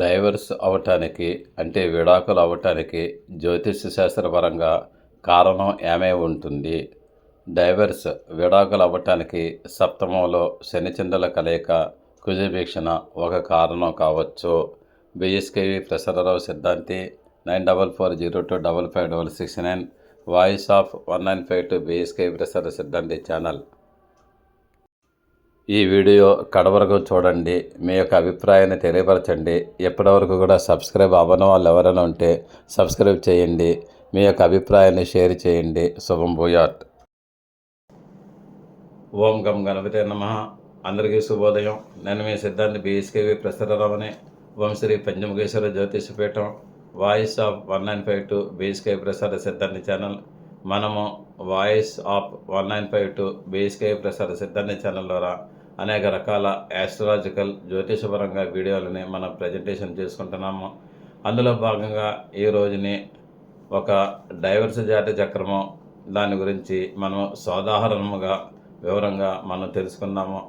Divorce అవటానికి అంటే విడాకులు అవటానికి జ్యోతిష శాస్త్రపరంగా కారణం ఏమై ఉంటుంది? డైవర్స్ విడాకులు అవ్వటానికి సప్తమంలో శనిచంద్రుల కలయిక కుజభీక్షణ ఒక కారణం కావచ్చు. B S K V Prasararao Siddhanti nine double four zero two double five double six nine voice of one nine five two B S K Prasara Siddhanti channel. ఈ వీడియో కడవరకు చూడండి. మీ యొక్క అభిప్రాయాన్ని తెలియపరచండి. ఎప్పటివరకు కూడా సబ్స్క్రైబ్ అవ్వని వాళ్ళు ఎవరైనా ఉంటే సబ్స్క్రైబ్ చేయండి. మీ యొక్క అభిప్రాయాన్ని షేర్ చేయండి. శుభం భూయాట్ ఓం గం గణపతి నమ. అందరికీ శుభోదయం. నేను మీ Siddhanti B S K V ప్రసరరావని Vamsri Panchamukheswara జ్యోతిషపీఠం voice of one nine five two B S K Prasara Siddhanti channel. మనము voice of one nine five two B S K Prasara Siddhanti channel ద్వారా అనేక రకాల యాస్ట్రాలజికల్ జ్యోతిషపరంగా వీడియోలని మనం ప్రజెంటేషన్ చేసుకుంటున్నాము. అందులో భాగంగా ఈ రోజుని ఒక డైవర్స్ జాతి చక్రము దాని గురించి మనం సోదాహరణముగా వివరంగా మనం తెలుసుకున్నాము.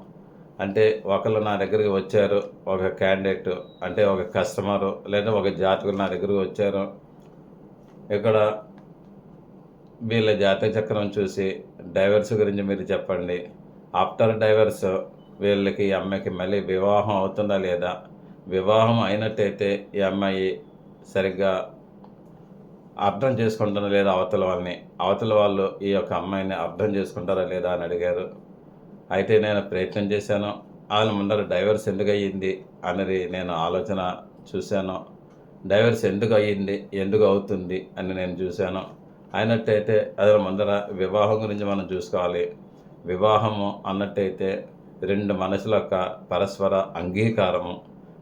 అంటే ఒకళ్ళు నా దగ్గరికి వచ్చారు ఒక క్యాండిడేట్ అంటే ఒక కస్టమరు లేదా ఒక జాతకులు నా దగ్గరికి వచ్చారు. ఇక్కడ వీళ్ళ జాతక చక్రం చూసి డైవర్స్ గురించి మీరు చెప్పండి. ఆఫ్టర్ డైవర్స్ వీళ్ళకి ఈ అమ్మాయికి మళ్ళీ వివాహం అవుతుందా లేదా? వివాహం అయినట్టయితే ఈ అమ్మాయి సరిగ్గా అర్థం చేసుకుంటారా లేదా అవతల వాళ్ళని? అవతల వాళ్ళు ఈ యొక్క అమ్మాయిని అర్థం చేసుకుంటారా లేదా అని అడిగారు. అయితే నేను ప్రయత్నం చేశాను. వాళ్ళ ముందర డైవర్స్ ఎందుకు అయ్యింది అనేది నేను ఆలోచన చూశాను. డైవర్స్ ఎందుకు అయ్యింది? ఎందుకు అవుతుంది అని నేను చూశాను. అయినట్టయితే అదే ముందర వివాహం గురించి మనం చూసుకోవాలి. వివాహము అన్నట్టయితే రెండు మనసుల యొక్క పరస్పర అంగీకారము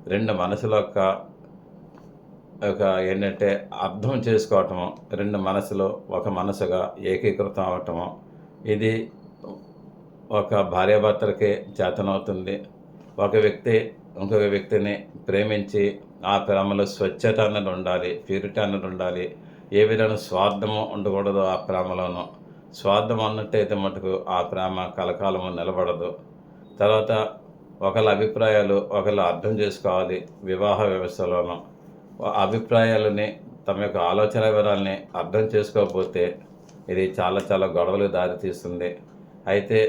రెండు మనసుల యొక్క ఒక ఏంటంటే అర్థం చేసుకోవటము రెండు మనసులో ఒక మనసుగా ఏకీకృతం అవటము. ఇది ఒక భార్యాభర్తలకి చేతనవుతుంది. ఒక వ్యక్తి ఇంకొక వ్యక్తిని ప్రేమించి ఆ ప్రేమలో స్వచ్ఛత అన్నది ఉండాలి ప్యూరిటీ అన్నది ఉండాలి. ఏ విధంగా స్వార్థము ఉండకూడదు ఆ ప్రేమలోనూ. స్వార్థం అన్నట్టయితే మటుకు ఆ ప్రేమ కలకాలము నిలబడదు. తర్వాత ఒకళ్ళ అభిప్రాయాలు ఒకళ్ళు అర్థం చేసుకోవాలి వివాహ వ్యవస్థలోనూ. అభిప్రాయాలని తమ యొక్క ఆలోచన వివరాలని అర్థం చేసుకోకపోతే ఇది చాలా చాలా గొడవలు దారితీస్తుంది అయితే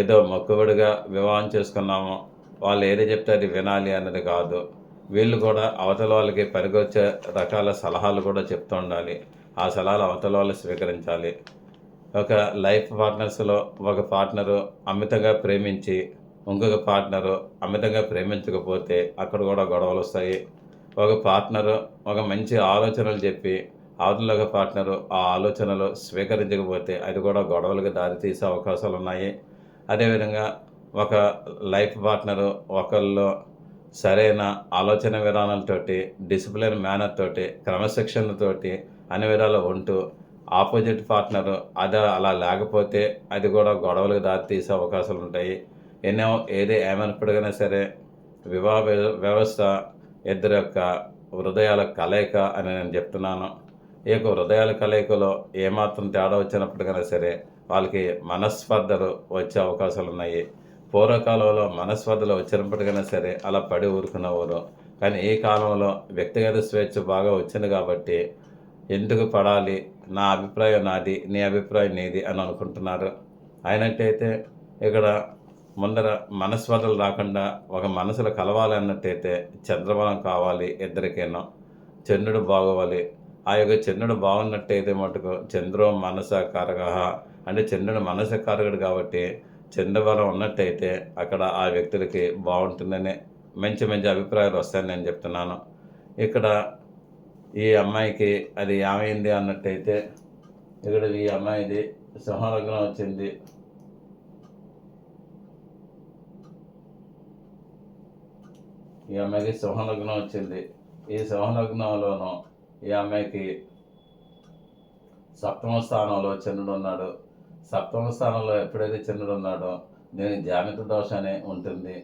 ఏదో మొక్కుబడిగా వివాహం చేసుకున్నాము వాళ్ళు ఏది చెప్తే అది వినాలి అన్నది కాదు. వీళ్ళు కూడా అవతల వాళ్ళకి పరిగొచ్చే రకాల సలహాలు కూడా చెప్తూ ఉండాలి. ఆ సలహాలు అవతల వాళ్ళు స్వీకరించాలి. ఒక లైఫ్ పార్ట్నర్స్లో ఒక పార్ట్నరు అమితంగా ప్రేమించి ఇంకొక పార్ట్నరు అమితంగా ప్రేమించకపోతే అక్కడ కూడా గొడవలు వస్తాయి. ఒక పార్ట్నరు ఒక మంచి ఆలోచనలు చెప్పి అవతల ఒక పార్ట్నరు ఆ ఆలోచనలు స్వీకరించకపోతే అది కూడా గొడవలకు దారితీసే అవకాశాలు ఉన్నాయి. అదేవిధంగా ఒక లైఫ్ పార్ట్నరు ఒకళ్ళు సరైన ఆలోచన విధానాలతోటి డిసిప్లిన్ మేనర్ తోటి క్రమశిక్షణతోటి అన్ని విధాలు ఉంటూ ఆపోజిట్ పార్ట్నరు అది అలా లేకపోతే అది కూడా గొడవలకు దారితీసే అవకాశాలు ఉంటాయి. ఎన్నో ఏది ఏమైనప్పటికైనా సరే వివాహ వ్యవస్థ ఇద్దరు యొక్క హృదయాల కలయిక అని నేను చెప్తున్నాను. ఈ యొక్క హృదయాల కలయికలో ఏమాత్రం తేడా వచ్చినప్పటికైనా సరే వాళ్ళకి మనస్పర్ధలు వచ్చే అవకాశాలు ఉన్నాయి. పూర్వకాలంలో మనస్పర్ధలు వచ్చినప్పటికైనా సరే అలా పడి ఊరుకునేవారు. కానీ ఈ కాలంలో వ్యక్తిగత స్వేచ్ఛ బాగా వచ్చింది కాబట్టి ఎందుకు పడాలి? నా అభిప్రాయం నాది నీ అభిప్రాయం నీది అని అనుకుంటున్నారు. అయినట్టయితే ఇక్కడ ముందర మనస్వరలు రాకుండా ఒక మనసులో కలవాలి అన్నట్టయితే చంద్రబలం కావాలి ఇద్దరికైనా. చంద్రుడు బాగోవాలి. ఆ యొక్క చంద్రుడు బాగున్నట్టయితే మటుకు చంద్రో మనస కారక అంటే చంద్రుడు మనస కారకుడు కాబట్టి చంద్రబలం ఉన్నట్టయితే అక్కడ ఆ వ్యక్తులకి బాగుంటుందని మంచి మంచి అభిప్రాయాలు వస్తాయని నేను చెప్తున్నాను. ఇక్కడ ఈ అమ్మాయికి అది ఏమైంది అన్నట్టయితే ఇక్కడ ఈ అమ్మాయిది సింహలగ్నం వచ్చింది. ఈ అమ్మాయికి సింహలగ్నం వచ్చింది. ఈ సింహలగ్నంలోనూ ఈ అమ్మాయికి సప్తమ స్థానంలో చంద్రుడు ఉన్నాడు. సప్తమ స్థానంలో ఎప్పుడైతే చంద్రుడు ఉన్నాడో దీనికి జామిత దోషం అనే ఉంటుంది.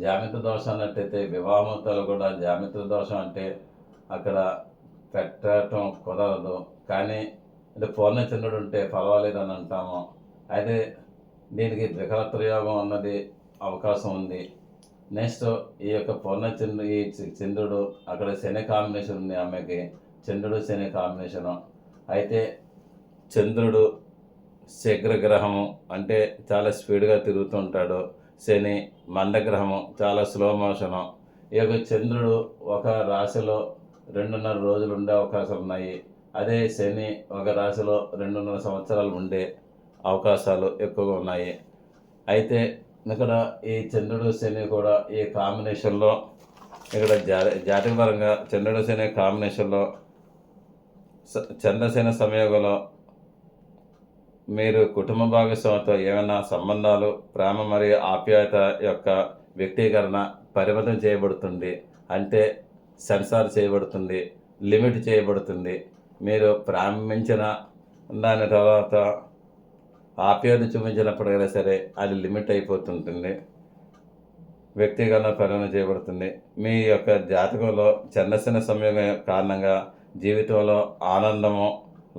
జామిత దోషం అన్నట్టయితే వివాహమతలు కూడా జామిత దోషం అంటే అక్కడ పెట్టడం కుదరదు. కానీ అంటే పూర్ణచంద్రుడు ఉంటే పర్వాలేదు అని అంటాము. అయితే దీనికి వికలత్రయోగం అన్నది అవకాశం ఉంది. నెక్స్ట్ ఈ యొక్క పూర్ణచంద్రు ఈ చంద్రుడు అక్కడ శని కాంబినేషన్ ఉంది ఆమెకి. చంద్రుడు శని కాంబినేషను అయితే చంద్రుడు శగ్రగ్రహము అంటే చాలా స్పీడ్గా తిరుగుతుంటాడు. శని మందగ్రహము చాలా స్లో మోషను. ఈ యొక్క చంద్రుడు ఒక రాశిలో రెండున్నర రోజులు ఉండే అవకాశాలు ఉన్నాయి. అదే శని ఒక రాశిలో రెండున్నర సంవత్సరాలు ఉండే అవకాశాలు ఎక్కువగా ఉన్నాయి. అయితే ఇక్కడ ఈ చంద్రుడు శని కూడా ఈ కాంబినేషన్లో ఇక్కడ జా జాతకపరంగా చంద్రుడు శని కాంబినేషన్లో చంద్రసేన సంయోగంలో మీరు కుటుంబ భాగస్వామితో ఏమైనా సంబంధాలు ప్రేమ మరియు ఆప్యాయత యొక్క వ్యక్తీకరణ పరిమితం చేయబడుతుంది. అంటే సెన్సార్ చేయబడుతుంది లిమిట్ చేయబడుతుంది. మీరు ప్రారంభించిన దాని తర్వాత ఆప్యాయత చూపించినప్పుడైనా సరే అది లిమిట్ అయిపోతుంటుంది. వ్యక్తిగత పరిణామం చేయబడుతుంది. మీ యొక్క జాతకంలో చిన్న సమయం కారణంగా జీవితంలో ఆనందము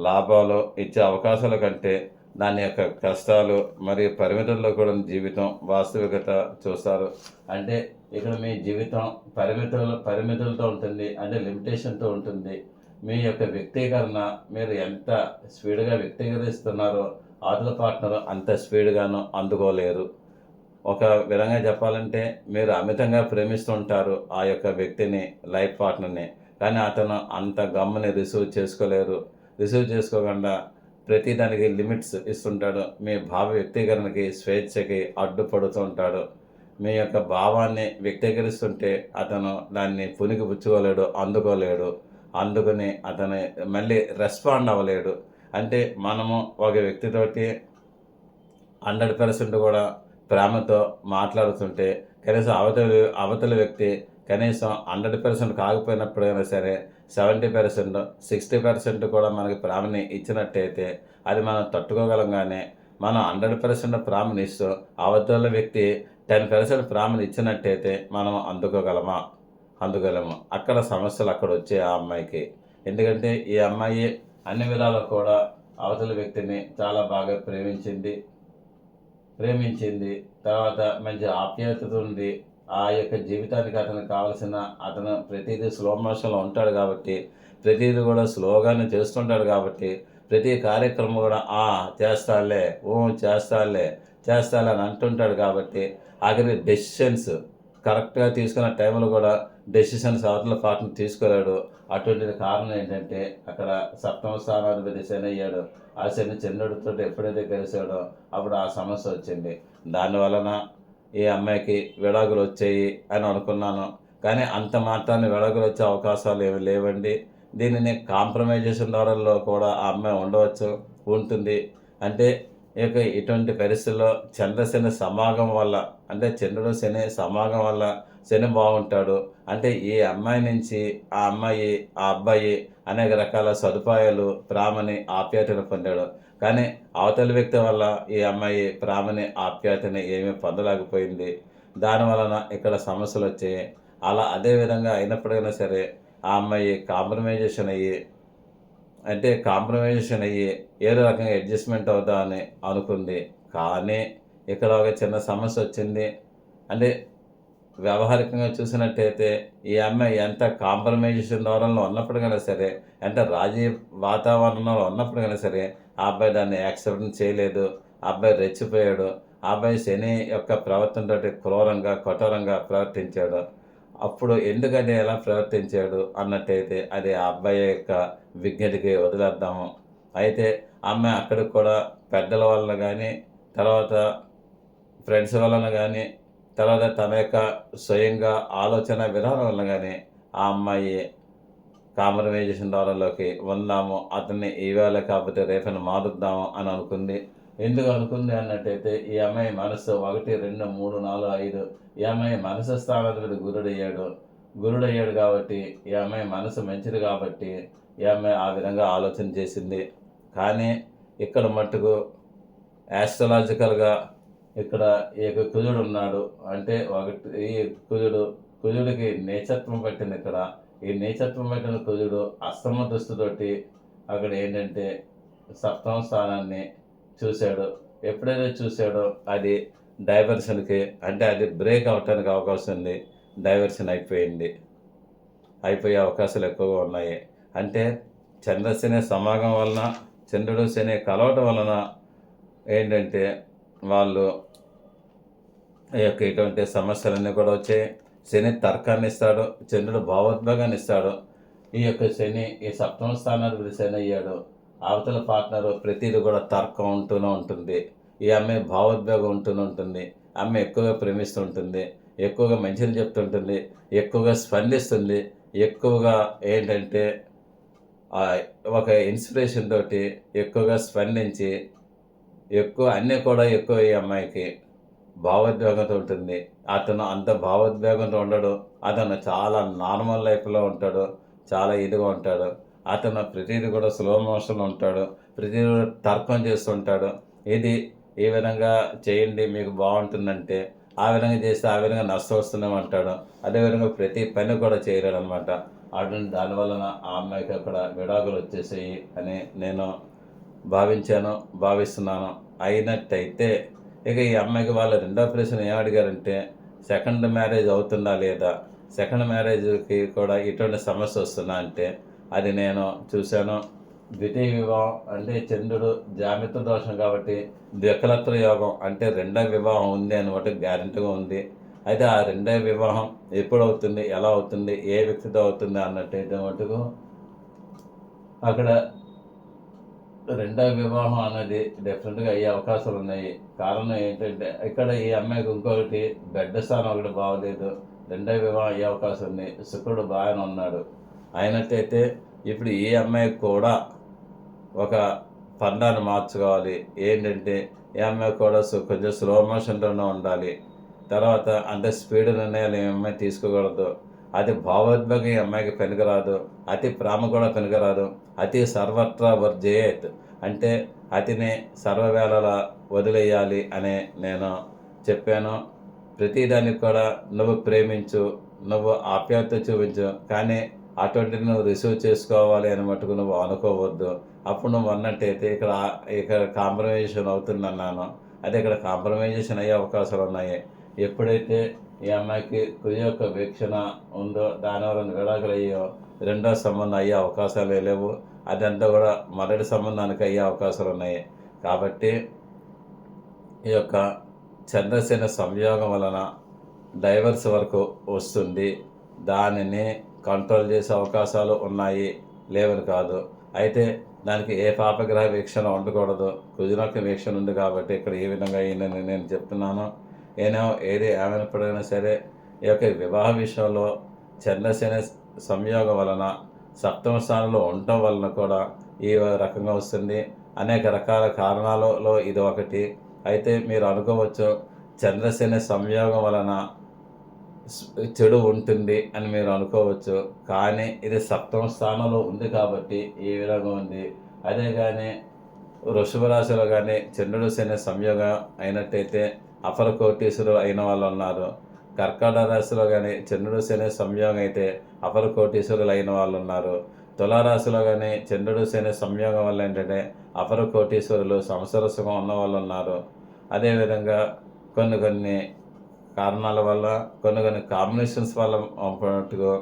లాభాలు ఇచ్చే అవకాశాల కంటే దాని యొక్క కష్టాలు మరియు పరిమితుల్లో కూడా జీవితం వాస్తవికత చూస్తారు. అంటే ఇక్కడ మీ జీవితం పరిమితులు పరిమితులతో ఉంటుంది అంటే లిమిటేషన్తో ఉంటుంది. మీ యొక్క వ్యక్తీకరణ మీరు ఎంత స్పీడ్గా వ్యక్తీకరిస్తున్నారో అవతల పార్ట్నర్ అంత స్పీడ్గాను అందుకోలేరు. ఒక విధంగా చెప్పాలంటే మీరు అమితంగా ప్రేమిస్తుంటారు ఆ యొక్క వ్యక్తిని లైఫ్ పార్ట్నర్ని. కానీ అతను అంత గమ్ముని రిసీవ్ చేసుకోలేరు. రిసీవ్ చేసుకోకుండా ప్రతి దానికి లిమిట్స్ ఇస్తుంటాడు. మీ భావ వ్యక్తీకరణకి స్వేచ్ఛకి అడ్డుపడుతూ ఉంటాడు. మీ యొక్క భావాన్ని వ్యక్తీకరిస్తుంటే అతను దాన్ని పునికి పుచ్చుకోలేడు అందుకోలేడు. అందుకని అతను మళ్ళీ రెస్పాండ్ అవ్వలేడు. అంటే మనము ఒక వ్యక్తితోటి హండ్రెడ్ పర్సెంట్ కూడా ప్రేమతో మాట్లాడుతుంటే కనీసం అవతలి అవతల వ్యక్తి కనీసం హండ్రెడ్ పర్సెంట్ కాకపోయినప్పుడైనా సరే సెవెంటీ పర్సెంట్ సిక్స్టీ పర్సెంట్ కూడా మనకి ప్రామిని ఇచ్చినట్టయితే అది మనం తట్టుకోగలం కానీ మనం హండ్రెడ్ పర్సెంట్ ప్రామిని ఇస్తూ అవతల వ్యక్తి టెన్ పర్సెంట్ ప్రామిని ఇచ్చినట్టయితే మనం అందుకోగలమా? అందుకోగలము అక్కడ సమస్యలు అక్కడ వచ్చే ఆ అమ్మాయికి. ఎందుకంటే ఈ అమ్మాయి అన్ని విధాలు కూడా అవతల వ్యక్తిని చాలా బాగా ప్రేమించింది ప్రేమించింది. తర్వాత మంచి ఆప్యాయత ఉంది. ఆ యొక్క జీవితానికి అతనికి కావాల్సిన అతను ప్రతిదీ స్లో మోషన్లో ఉంటాడు కాబట్టి ప్రతిదీ కూడా స్లోగానే చేస్తుంటాడు కాబట్టి ప్రతి కార్యక్రమం కూడా ఆ చేస్తాలే ఓ చేస్తాలే చేస్తాలే అని అంటుంటాడు కాబట్టి ఆఖరి డెసిషన్స్ కరెక్ట్గా తీసుకున్న టైంలో కూడా డెసిషన్స్ అవతల పార్ట్ని తీసుకోలేడు అటువంటి కారణం ఏంటంటే అక్కడ సప్తమ స్థానాధిపతి శని అయ్యాడు. ఆ శని చంద్రుడితో ఎప్పుడైతే కలిసాడో అప్పుడు ఆ సమస్య వచ్చింది. దాని వలన ఈ అమ్మాయికి విడాకులు వచ్చాయి అని అనుకున్నాను. కానీ అంత మాత్రాన్ని విడాకులు వచ్చే అవకాశాలు ఏమి లేవండి. దీనిని కాంప్రమైజేషన్ ద్వారా కూడా ఆ అమ్మాయి ఉండవచ్చు ఉంటుంది. అంటే ఇక ఇటువంటి పరిస్థితుల్లో చంద్రశని సమాగం వల్ల అంటే చంద్రుడు శని సమాగం వల్ల శని బాగుంటాడు. అంటే ఈ అమ్మాయి నుంచి ఆ అమ్మాయి ఆ అబ్బాయి అనేక రకాల సదుపాయాలు ప్రేమని ఆప్యాయతను పొందాడు. కానీ అవతలి వ్యక్తి వల్ల ఈ అమ్మాయి ప్రేమని ఆప్యాయతని ఏమీ పొందలేకపోయింది. దాని వలన ఇక్కడ సమస్యలు వచ్చాయి. అలా అదే విధంగా అయినప్పటికైనా సరే ఆ అమ్మాయి కాంప్రమైజేషన్ అయ్యి అంటే కాంప్రమైజేషన్ అయ్యి ఏదో రకంగా అడ్జస్ట్మెంట్ అవుదామని అనుకుంది. కానీ ఇక్కడ ఒక చిన్న సమస్య వచ్చింది. అంటే వ్యవహారికంగా చూసినట్టయితే ఈ అమ్మాయి ఎంత కాంప్రమైజేషన్ ధోరణిలో ఉన్నప్పటికైనా సరే ఎంత రాజీ వాతావరణంలో ఉన్నప్పటికైనా సరే ఆ అబ్బాయి దాన్ని యాక్సెప్ట్ చేయలేదు అబ్బాయి రెచ్చిపోయాడు ఆ అబ్బాయి శని యొక్క ప్రవర్తనతో క్రూరంగా కఠోరంగా ప్రవర్తించాడు. అప్పుడు ఎందుకని ఎలా ప్రవర్తించాడు అన్నట్టయితే అది ఆ అబ్బాయి యొక్క విజ్ఞతకి వదిలేద్దాము అయితే అమ్మాయి అక్కడికి కూడా పెద్దల వలన కానీ తర్వాత ఫ్రెండ్స్ వలన కానీ తర్వాత తన యొక్క స్వయంగా ఆలోచన విధానం వల్ల కానీ ఆ అమ్మాయి కాంప్రమైజేషన్ ద్వారాలోకి ఉన్నాము అతన్ని ఈవేళ కాకపోతే రేపని మారుద్దాము అని అనుకుంది. ఎందుకు అనుకుంది అన్నట్టయితే ఈ అమ్మాయి మనసు ఒకటి రెండు మూడు నాలుగు ఐదు ఈ అమ్మాయి మనసు స్థానాధిపతి గురుడయ్యాడు. గురుడయ్యాడు కాబట్టి ఈ అమ్మాయి మనసు మంచిది కాబట్టి ఈ అమ్మాయి ఆ విధంగా ఆలోచన చేసింది. కానీ ఇక్కడ మట్టుకు యాస్ట్రలాజికల్గా ఇక్కడ ఈ యొక్క కుజుడు ఉన్నాడు అంటే ఒకటి ఈ కుజుడు కుజుడికి నేచత్వం పట్టింది ఇక్కడ. ఈ నేచత్వం పట్టిన కుజుడు అస్తమ దృష్టితోటి అక్కడ ఏంటంటే సప్తమ స్థానాన్ని చూశాడు. ఎప్పుడైతే చూశాడో అది డైవర్షన్కి అంటే అది బ్రేక్ అవటానికి అవకాశం ఉంది. డైవర్షన్ అయిపోయింది. అయిపోయే అవకాశాలు ఎక్కువగా ఉన్నాయి. అంటే చంద్రశని సమాగం వలన చంద్రుడు శని కలవటం వలన ఏంటంటే వాళ్ళు యొక్క ఇటువంటి సమస్యలన్నీ కూడా వచ్చాయి శని తర్కాన్ని ఇస్తాడు చంద్రుడు భావోద్వేగాన్ని ఇస్తాడు. ఈ యొక్క శని ఈ సప్తమ స్థానానికి శని అయ్యాడు. అవతల పార్ట్నర్ ప్రతిదీ కూడా తర్కం ఉంటూనే ఉంటుంది. ఈ అమ్మాయి భావోద్వేగం ఉంటూనే ఉంటుంది. అమ్మాయి ఎక్కువగా ప్రేమిస్తుంటుంది ఎక్కువగా మంచిని చెప్తుంటుంది. ఎక్కువగా స్పందిస్తుంది. ఎక్కువగా ఏంటంటే ఒక ఇన్స్పిరేషన్ తోటి ఎక్కువగా స్పందించి ఎక్కువ అన్నీ కూడా ఎక్కువ ఈ అమ్మాయికి భావోద్వేగంతో ఉంటుంది. అతను అంత భావోద్వేగంతో ఉండడు. అతను చాలా నార్మల్ లైఫ్లో ఉంటాడు. చాలా ఇదిగా ఉంటాడు. అతను ప్రతిదీ కూడా స్లో మోషన్లో ఉంటాడు. ప్రతిదీ కూడా తర్కం చేస్తుంటాడు ఇది ఏ విధంగా చేయండి మీకు బాగుంటుందంటే ఆ విధంగా చేస్తే ఆ విధంగా నష్టం వస్తున్నాం అంటాడు. అదేవిధంగా ప్రతి పని కూడా చేయలేడు అనమాట అటువంటి దానివలన ఆ అమ్మాయికి అక్కడ విడాకులు వచ్చేసాయి అని నేను భావించాను భావిస్తున్నాను. అయినట్టయితే ఇక ఈ అమ్మాయికి వాళ్ళ రెండో ప్రశ్న ఏం అడిగారంటే సెకండ్ మ్యారేజ్ అవుతుందా లేదా? సెకండ్ మ్యారేజ్కి కూడా ఇటువంటి సమస్య వస్తుందా? అంటే అది నేను చూశాను. ద్వితీయ వివాహం అంటే చంద్రుడు జామిత్ర దోషం కాబట్టి ద్వికలత్వ యోగం అంటే రెండో వివాహం ఉంది అని ఒకటి గ్యారెంటీగా ఉంది. అయితే ఆ రెండో వివాహం ఎప్పుడు అవుతుంది ఎలా అవుతుంది? ఏ వ్యక్తితో అవుతుంది? అన్నట్టయితే మటుకు అక్కడ రెండవ వివాహం అనేది డెఫినెట్గా అయ్యే అవకాశాలు ఉన్నాయి. కారణం ఏంటంటే ఇక్కడ ఈ అమ్మాయికి ఇంకొకటి బెడ్ స్థానం ఒకటి బాగలేదు. రెండవ వివాహం అయ్యే అవకాశం ఉంది. శుక్రుడు బాగానే ఉన్నాడు. అయినట్టయితే ఇప్పుడు ఈ అమ్మాయికి కూడా ఒక పండాన్ని మార్చుకోవాలి. ఏంటంటే ఈ అమ్మాయి కూడా కొంచెం స్లో మోషన్లోనే ఉండాలి. తర్వాత అంటే స్పీడ్ నిర్ణయాలు ఈ అమ్మాయి తీసుకోకూడదు. అతి భావోద్వేగం ఈ అమ్మాయికి పనికిరాదు. అతి ప్రేమ కూడా పనికిరాదు. అతి సర్వత్రా వర్జయేత్. అంటే అతిని సర్వవేళలా వదిలేయాలి అనే నేను చెప్పాను. ప్రతిదానికి కూడా నువ్వు ప్రేమించు నువ్వు ఆప్యాయత చూపించు కానీ అటువంటి నువ్వు రిసీవ్ చేసుకోవాలి అని మటుకు నువ్వు అనుకోవద్దు. అప్పుడు నువ్వు అన్నట్టయితే ఇక్కడ ఇక్కడ కాంప్రమైజేషన్ అవుతుందన్నాను. అదే ఇక్కడ కాంప్రమైజేషన్ అయ్యే అవకాశాలు ఉన్నాయి ఎప్పుడైతే ఈ అమ్మాయికి కుజ యొక్క వీక్షణ ఉందో దానివల్ల విడాకులు అయ్యో రెండో సంబంధం అయ్యే అవకాశాలు లేవు. అదంతా కూడా మొదటి సంబంధానికి అయ్యే అవకాశాలు ఉన్నాయి. కాబట్టి ఈ యొక్క చంద్రసేన సంయోగం వలన డైవర్స్ వరకు వస్తుంది. దానిని కంట్రోల్ చేసే అవకాశాలు ఉన్నాయి. లేవని కాదు. అయితే దానికి ఏ పాపగ్రహ వీక్షణ ఉండకూడదు. కుజునొక్క వీక్షణ ఉంది కాబట్టి ఇక్కడ ఏ విధంగా అయిందని నేను చెప్తున్నాను. ఏనో ఏది ఏమైనప్పుడైనా సరే ఈ యొక్క వివాహ విషయంలో చంద్రసేన సంయోగం వలన సప్తమ స్థానంలో ఉండటం వలన కూడా ఈ రకంగా వస్తుంది. అనేక రకాల కారణాలలో ఇది ఒకటి. అయితే మీరు అనుకోవచ్చు చంద్రసేన సంయోగం వలన చెడు ఉంటుంది అని మీరు అనుకోవచ్చు. కానీ ఇది సప్తమ స్థానంలో ఉంది కాబట్టి ఈ విధంగా ఉంది. అదే కానీ వృషభ రాశిలో కానీ చంద్రుడు శని సంయోగం అయినట్టయితే అపర కోటీశ్వరులు అయిన వాళ్ళు ఉన్నారు. కర్కాటక రాశిలో కానీ చంద్రుడు శని సంయోగం అయితే అపర కోటీశ్వరులు అయిన వాళ్ళు ఉన్నారు. తులారాశిలో కానీ చంద్రుడు శని సంయోగం వల్ల ఏంటంటే అపర కోటీశ్వరులు సంవత్సర సుఖం ఉన్న వాళ్ళు ఉన్నారు. అదేవిధంగా కొన్ని కొన్ని కారణాల వల్ల కొన్ని కొన్ని కాంబినేషన్స్ వల్ల ఉన్నట్టుగా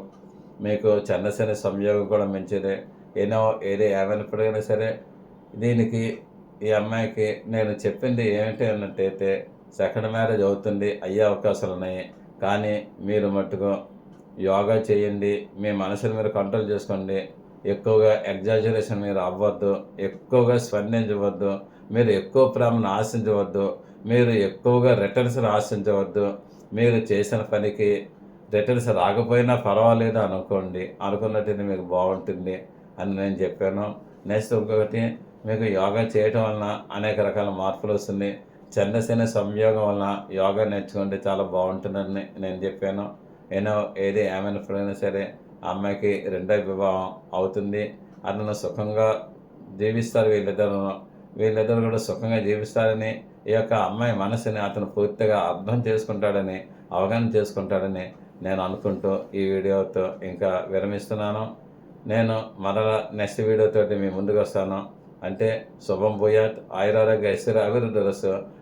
మీకు చంద్రశని సంయోగం కూడా మంచిదే. ఏనో ఏది ఏమైనప్పటికైనా సరే దీనికి ఈ అమ్మాయికి నేను చెప్పింది ఏమిటి అన్నట్టయితే సెకండ్ మ్యారేజ్ అవుతుంది అయ్యే అవకాశాలు ఉన్నాయి. కానీ మీరు మట్టుకు యోగా చేయండి మీ మనసుని మీరు కంట్రోల్ చేసుకోండి. ఎక్కువగా ఎగ్జాజరేషన్ మీరు అవ్వద్దు ఎక్కువగా స్పందించవద్దు మీరు ఎక్కువ ప్రేమను ఆశించవద్దు మీరు ఎక్కువగా రిటర్న్స్ ఆశించవద్దు. మీరు చేసిన పనికి రిటర్న్స్ రాకపోయినా పర్వాలేదు అనుకోండి అనుకున్నట్టు మీకు బాగుంటుంది అని నేను చెప్పాను. నెక్స్ట్ ఇంకొకటి మీకు యోగా చేయటం వలన అనేక రకాల మార్పులు వస్తున్నాయి. చంద్రసేన సంయోగం వలన యోగా నేర్చుకుంటే చాలా బాగుంటుందని నేను చెప్పాను. నేను ఏది ఏమైనప్పుడైనా సరే ఆ అమ్మాయికి రెండో వివాహం అవుతుంది. అతను సుఖంగా జీవిస్తారు వీళ్ళిద్దరు. వీళ్ళిద్దరు కూడా సుఖంగా జీవిస్తారని ఈ యొక్క అమ్మాయి మనసుని అతను పూర్తిగా అర్థం చేసుకుంటాడని అవగాహన చేసుకుంటాడని నేను అనుకుంటూ ఈ వీడియోతో ఇంకా విరమిస్తున్నాను. నేను మరలా నెక్స్ట్ వీడియోతోటి మీ ముందుకు వస్తాను. అంటే శుభం భూయాత్ ఆయురారోగ్య ఐశ్వర్య అభివృద్ధి రసు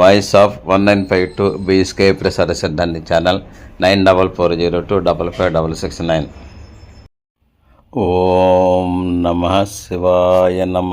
Voice of one nine five two B S K Prasada Siddhanti channel nine double four zero two double five double six nine. ఓం నమ శివాయ నమ.